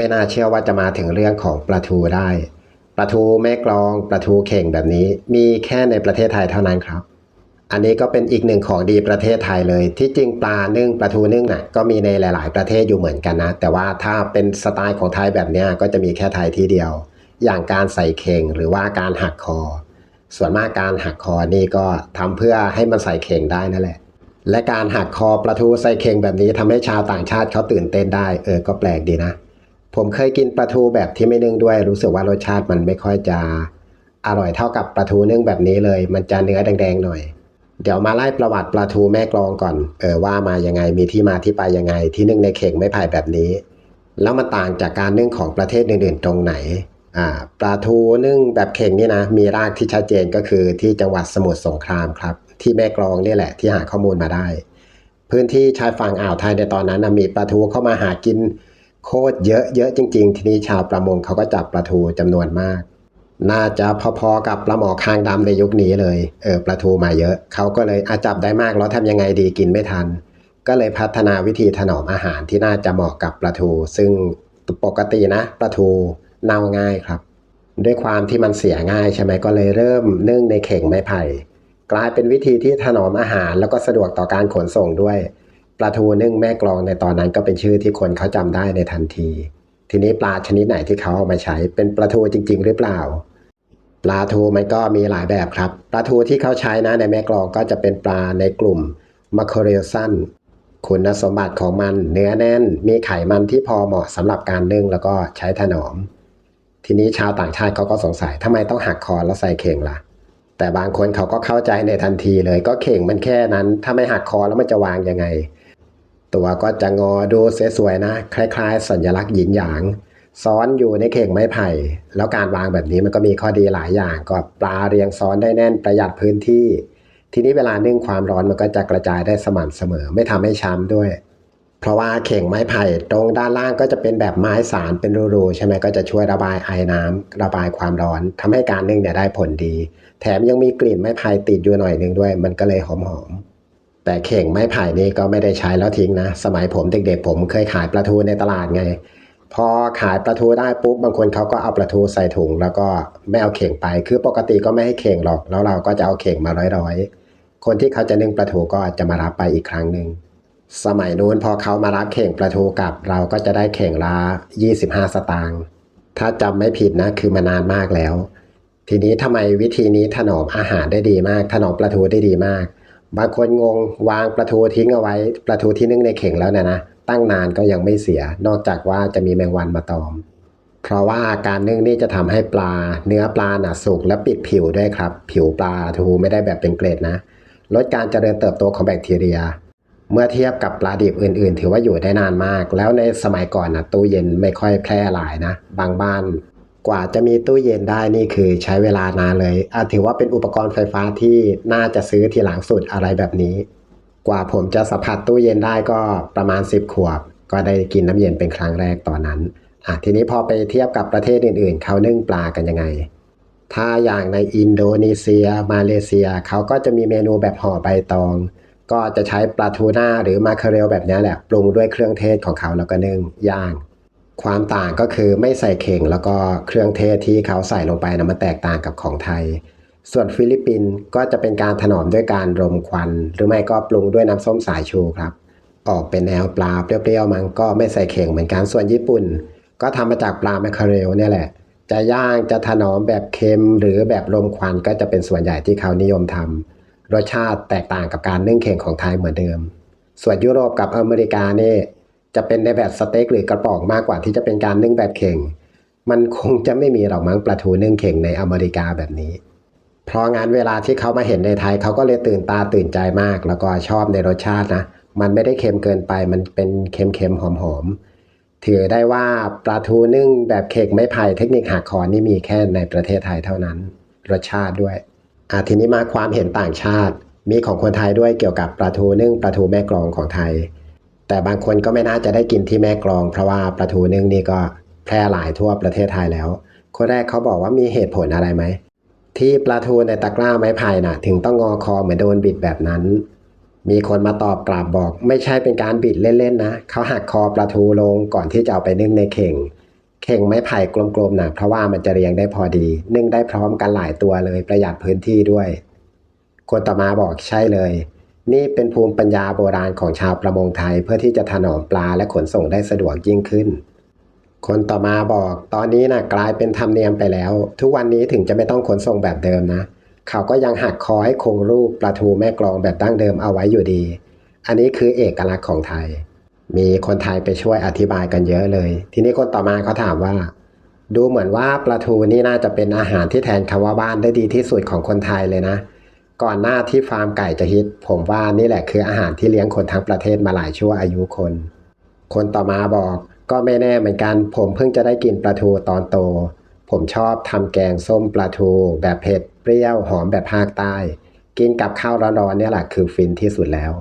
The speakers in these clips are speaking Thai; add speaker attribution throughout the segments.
Speaker 1: ไม่น่าเชื่อว่าจะมาถึงเรื่องของปลาทูได้ปลาทูแม่กลองปลาทูเข่งแบบนี้ มีแค่ในประเทศไทยเท่านั้นครับ อันนี้ก็เป็นอีกหนึ่งของดีประเทศไทยเลย ที่จริงปลานึ่งปลาทูนึ่งน่ะก็มีในหลาย ๆ ประเทศอยู่เหมือนกันนะ แต่ว่าถ้าเป็นสไตล์ของไทยแบบนี้ก็จะมีแค่ไทยที่เดียว อย่างการใส่เข่งหรือว่าการหักคอ ส่วนมากการหักคอนี่ก็ทำเพื่อให้มันใส่เข่งได้นั่นแหละและการหักคอปลาทูใส่เข่งแบบนี้ทำให้ชาวต่างชาติเขาตื่นเต้นได้เออก็แปลกดีนะ ผมเคยกินปลาทูแบบที่ไม่นึ่งด้วย รู้สึกว่ารสชาติมันไม่ค่อยจะอร่อยเท่ากับปลาทูนึ่งแบบนี้เลย มันจะเนื้อแดงๆหน่อย เดี๋ยวมาไล่ประวัติปลาทูแม่กลองก่อน เออว่ามายังไงมีที่มาที่ไปยังไงที่นึ่งในเข่งไม้ไผ่แบบนี้ แล้วมันต่างจากการนึ่งของประเทศอื่นๆตรงไหนอ่าปลาทูนึ่งแบบเข่งนี่นะ มีรากที่ชัดเจนก็คือที่จังหวัดสมุทรสงครามครับ ที่แม่กลองนี่แหละที่หาข้อมูลมาได้ พื้นที่ชายฝั่งอ่าวไทยในตอนนั้นมีปลาทูเข้ามาหากิน โคตรเยอะเยอะจริง ๆ ทีนี้ชาวประมงเขาก็จับปลาทูจำนวนมาก น่าจะพอๆกับปลาหมอคางดำในยุคนี้เลยเออปลาทูมาเยอะ เขาก็เลยอาจับได้มากแล้วทำยังไงดีกินไม่ทัน ก็เลยพัฒนาวิธีถนอมอาหารที่น่าจะเหมาะกับปลาทู ซึ่งปกตินะปลาทูเน่าง่ายครับ ด้วยความที่มันเสียง่ายใช่ไหมก็เลยเริ่มนึ่งในเข่งไม้ไผ่กลายเป็นวิธีที่ถนอมอาหารแล้วก็สะดวกต่อการขนส่งด้วย ปลาทูนึ่งแม่กลองในตอนนั้นก็เป็นชื่อที่คนเขาจำได้ในทันที ทีนี้ปลาชนิดไหนที่เขาเอามาใช้เป็นปลาทูจริง ๆ หรือเปล่า ปลาทูมันก็มีหลายแบบครับ ปลาทูที่เขาใช้นะในแม่กลองก็จะเป็นปลาในกลุ่มมาค r เรลซันคุณสมบัติของมันเนื้อแน่น มีไขมันที่พอเหมาะสำหรับการนึ่งแล้วก็ใช้ถนอม ทีนี้ชาวต่างชาติเขาก็สงสัยทำไมต้องหักคอแล้วใส่เข่งล่ะ แต่บางคนเขาก็เข้าใจในทันทีเลย ก็เข่งมันแค่นั้น ถ้าไม่หักคอแล้วมันจะวางยังไง ตัวก็จะงอดูสวยๆนะ คล้ายๆ สัญลักษณ์หยินหยาง ซ้อนอยู่ในเข่งไม้ไผ่ แล้วการวางแบบนี้มันก็มีข้อดีหลายอย่าง ก็ปลาเรียงซ้อนได้แน่นประหยัดพื้นที่ ทีนี้เวลานึ่งความร้อนมันก็จะกระจายได้สม่ำเสมอ ไม่ทำให้ช้ำด้วย เพราะว่าเข่งไม้ไผ่ตรงด้านล่างก็จะเป็นแบบไม้สารเป็นรูๆใช่ไหมก็จะช่วยระบายไอน้ำระบายความร้อนทำให้การนึ่งเนี่ยได้ผลดี แถมยังมีกลิ่นไม้ไผ่ติดอยู่หน่อยนึงด้วย มันก็เลยหอมๆ แต่เข่งไม้ไผ่นี่ก็ไม่ได้ใช้แล้วทิ้งนะ สมัยผมเด็กๆผมเคยขายปลาทูในตลาดไง พอขายปลาทูได้ปุ๊บบางคนเขาก็เอาปลาทูใส่ถุง แล้วก็ไม่เอาเข่งไป คือปกติก็ไม่ให้เข่งหรอก แล้วเราก็จะเอาเข่งมาร้อยๆ คนที่เขาจะนึ่งปลาทูก็จะมารับไปอีกครั้งหนึ่งสมัยนู้นพอเขามารับเข่งปลาทูกลับ เราก็จะได้เข่งละ25 สตางค์ถ้าจำไม่ผิดนะคือมานานมากแล้ว ทีนี้ทำไมวิธีนี้ถนอมอาหารได้ดีมาก ถนอมปลาทูได้ดีมาก บางคนงงวางปลาทูทิ้งเอาไว้ปลาทูที่นึ่งในเข่งแล้วนี่ยนะตั้งนานก็ยังไม่เสีย นอกจากว่าจะมีแมงวันมาตอม เพราะว่าการนึ่งนี่จะทำให้ปลา เนื้อปลาหนาสุกและปิดผิวด้วยครับ ผิวปลาทูไม่ได้แบบเป็นเกล็ดนะ ลดการเจริญเติบโตของแบคทีเรีย เมื่อเทียบกับปลาดิบอื่น ๆ ถือว่าอยู่ได้นานมาก แล้วในสมัยก่อนนะตู้เย็นไม่ค่อยแพร่หลายนะ บางบ้าน กว่าจะมีตู้เย็นได้นี่คือใช้เวลานานเลยอาถือว่าเป็นอุปกรณ์ไฟฟ้าที่น่าจะซื้อทีหลังสุดอะไรแบบนี้ กว่าผมจะสัมผัสตู้เย็นได้ก็ประมาณ 10 ขวบ ก็ได้กินน้ำเย็นเป็นครั้งแรกตอนนั้นอะทีนี้พอไปเทียบกับประเทศอื่นๆ เขานึ่งปลากันยังไง ถ้าอย่างในอินโดนีเซีย มาเลเซียเขาก็จะมีเมนูแบบห่อใบตอง ก็จะใช้ปลาทูน่าหรือมาคาเรลแบบนี้แหละปรุงด้วยเครื่องเทศของเขาแล้วก็นึ่งย่าง ความต่างก็คือไม่ใส่เข่งแล้วก็เครื่องเทศที่เขาใส่ลงไปนะมันแตกต่างกับของไทย ส่วนฟิลิปปินส์ก็จะเป็นการถนอมด้วยการรมควัน หรือไม่ก็ปรุงด้วยน้ำส้มสายชูครับ ออกเป็นแนวปลาเปรี้ยวๆมันก็ไม่ใส่เข่งเหมือนกันส่วนญี่ปุ่น ก็ทำมาจากปลาแมคเคอเรลเนี่ยแหละ จะย่างจะถนอมแบบเค็มหรือแบบรมควันก็จะเป็นส่วนใหญ่ที่เขานิยมทำรสชาติแตกต่างกับการนึ่งเข่งของไทยเหมือนเดิม ส่วนยุโรปกับอเมริกานี่ จะเป็นในแบบสเต็กหรือกระป๋องมากกว่าที่จะเป็นการนึ่งแบบเข่ง มันคงจะไม่มีหรอกมั้งปลาทูนึ่งเข่งในอเมริกาแบบนี้ เพราะงั้นเวลาที่เขามาเห็นในไทยเขาก็เลยตื่นตาตื่นใจมาก แล้วก็ชอบในรสชาตินะ มันไม่ได้เค็มเกินไป มันเป็นเค็มๆหอมๆ ถือได้ว่าปลาทูนึ่งแบบเค้กไม้ไผ่เทคนิคหักคอนี่มีแค่ในประเทศไทยเท่านั้น รสชาติด้วยอะทีนี้มาความเห็นต่างชาติ มีของคนไทยด้วยเกี่ยวกับปลาทูนึ่งปลาทูแม่กลองของไทย แต่บางคนก็ไม่น่าจะได้กินที่แม่กลอง เพราะว่าปลาทูนึ่งนี่ก็แพร่หลายทั่วประเทศไทยแล้ว คนแรกเขาบอกว่ามีเหตุผลอะไรไหม ที่ปลาทูในตะกร้าไม้ไผ่น่ะ ถึงต้องงอคอเหมือนโดนบิดแบบนั้น มีคนมาตอบกลับบอก ไม่ใช่เป็นการบิดเล่นๆนะเขาหักคอปลาทูลงก่อนที่จะเอาไปนึ่งในเข่ง เข่งไม้ไผ่กลมๆนะเพราะว่ามันจะเรียงได้พอดี นึ่งได้พร้อมกันหลายตัวเลยประหยัดพื้นที่ด้วย คนต่อมาบอกใช่เลย นี่เป็นภูมิปัญญาโบราณของชาวประมงไทยเพื่อที่จะถนอมปลาและขนส่งได้สะดวกยิ่งขึ้น คนต่อมาบอกตอนนี้นะกลายเป็นธรรมเนียมไปแล้ว ทุกวันนี้ถึงจะไม่ต้องขนส่งแบบเดิมนะ เขาก็ยังหักคอให้คงรูปปลาทูแม่กลองแบบดั้งเดิมเอาไว้อยู่ดี อันนี้คือเอกลักษณ์ของไทย มีคนไทยไปช่วยอธิบายกันเยอะเลย ทีนี้คนต่อมาเขาถามว่า ดูเหมือนว่าปลาทูนี่น่าจะเป็นอาหารที่แทนคำว่าบ้านได้ดีที่สุดของคนไทยเลยนะ ก่อนหน้าที่ฟาร์มไก่จะฮิต ผมว่านี่แหละคืออาหารที่เลี้ยงคนทั้งประเทศมาหลายชั่วอายุคน คนต่อมาบอกก็ไม่แน่เหมือนกัน ผมเพิ่งจะได้กินปลาทูตอนโต ผมชอบทำแกงส้มปลาทูแบบเผ็ดเปรี้ยวหอมแบบภาคใต้ กินกับข้าวร้อนๆเนี่ยแหละคือฟินที่สุดแล้ว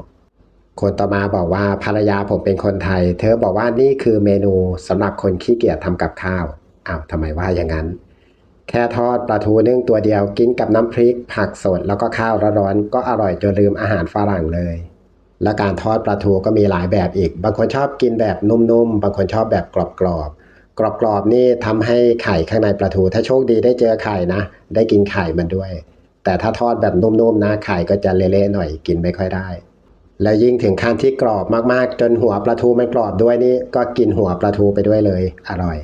Speaker 1: คนต่อมาบอกว่าภรรยาผมเป็นคนไทย เธอบอกว่านี่คือเมนูสำหรับคนขี้เกียจทำกับข้าวอ้าวทำไมว่าอย่างนั้น แค่ทอดปลาทูนึ่งตัวเดียวกินกับน้ำพริก ผักสดแล้วก็ข้าวร้อนๆก็อร่อยจนลืมอาหารฝรั่งเลย และการทอดปลาทูก็มีหลายแบบอีก บางคนชอบกินแบบนุ่มๆ บางคนชอบแบบกรอบๆ กรอบๆนี่ทำให้ไข่ข้างในปลาทู ถ้าโชคดีได้เจอไข่นะ ได้กินไข่มันด้วย แต่ถ้าทอดแบบนุ่มๆนะไข่ก็จะเละๆหน่อยกินไม่ค่อยได้ แล้วยิ่งถึงขั้นที่กรอบมากๆ จนหัวปลาทูมันกรอบด้วยนี่ก็กินหัวปลาทูไปด้วยเลย อร่อย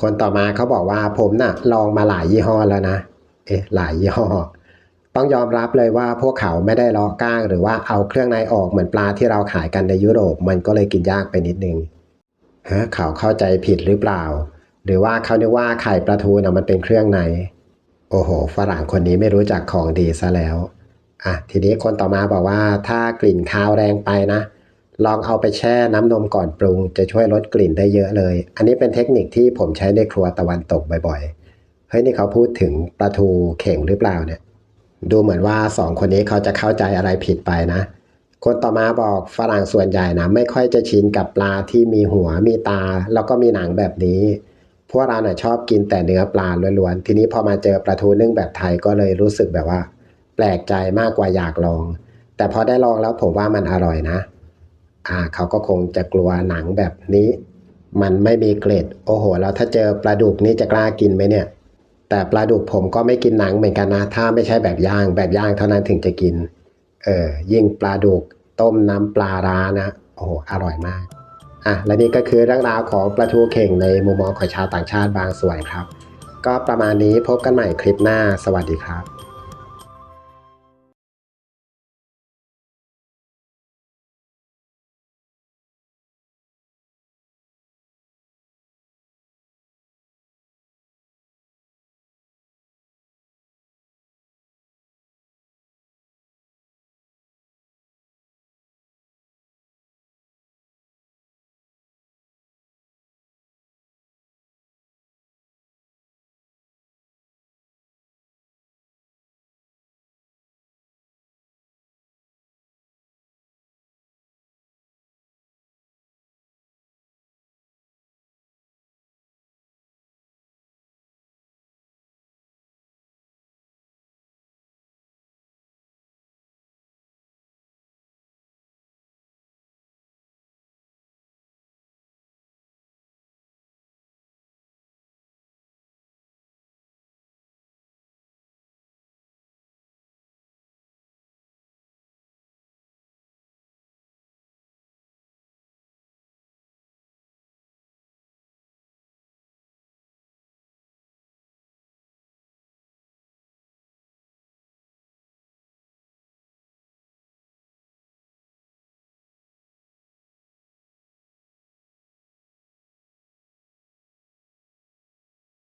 Speaker 1: คนต่อมาเขาบอกว่าผมน่ะลองมาหลายยี่ห้อแล้วนะ เอ๊ะหลายยี่ห้อ ต้องยอมรับเลยว่าพวกเขาไม่ได้ลาะก้าง หรือว่าเอาเครื่องในออกเหมือนปลาที่เราขายกันในยุโรป มันก็เลยกินยากไปนิดนึงฮะเขาเข้าใจผิดหรือเปล่า หรือว่าเขาเนึกว่าไข่ปลาทูน่ะมันเป็นเครื่องใน โอ้โห ฝรั่งคนนี้ไม่รู้จักของดีซะแล้วอะทีนี้คนต่อมาบอกว่าถ้ากลิ่นคาวแรงไปนะ ลองเอาไปแช่น้ำนมก่อนปรุง จะช่วยลดกลิ่นได้เยอะเลย อันนี้เป็นเทคนิคที่ผมใช้ในครัวตะวันตกบ่อยๆ เฮ้ยนี่เขาพูดถึงปลาทูเข่งหรือเปล่าเนี่ย ดูเหมือนว่าสองคนนี้เขาจะเข้าใจอะไรผิดไปนะ คนต่อมาบอกฝรั่งส่วนใหญ่นะ ไม่ค่อยจะชินกับปลาที่มีหัวมีตา แล้วก็มีหนังแบบนี้ พวกเราเน่ะชอบกินแต่เนื้อปลาล้วนๆ ทีนี้พอมาเจอปลาทูนึ่งแบบไทยก็เลยรู้สึกแบบว่า แปลกใจมากกว่าอยากลอง แต่พอได้ลองแล้วผมว่ามันอร่อยนะ อ่าเขาก็คงจะกลัวหนังแบบนี้ มันไม่มีเกล็ด โอ้โห แล้วถ้าเจอปลาดุกนี่จะกล้ากินไหมเนี่ย แต่ปลาดุกผมก็ไม่กินหนังเหมือนกันนะ ถ้าไม่ใช่แบบย่าง แบบย่างเท่านั้นถึงจะกิน เออ ยิ่งปลาดุกต้มน้ำปลาร้านะ โอ้โห อร่อยมาก อะ และนี่ก็คือเรื่องราวของปลาทูเข่งในมุมมองของชาวต่างชาติบางส่วนครับ ก็ประมาณนี้พบกันใหม่คลิปหน้า สวัสดีครับ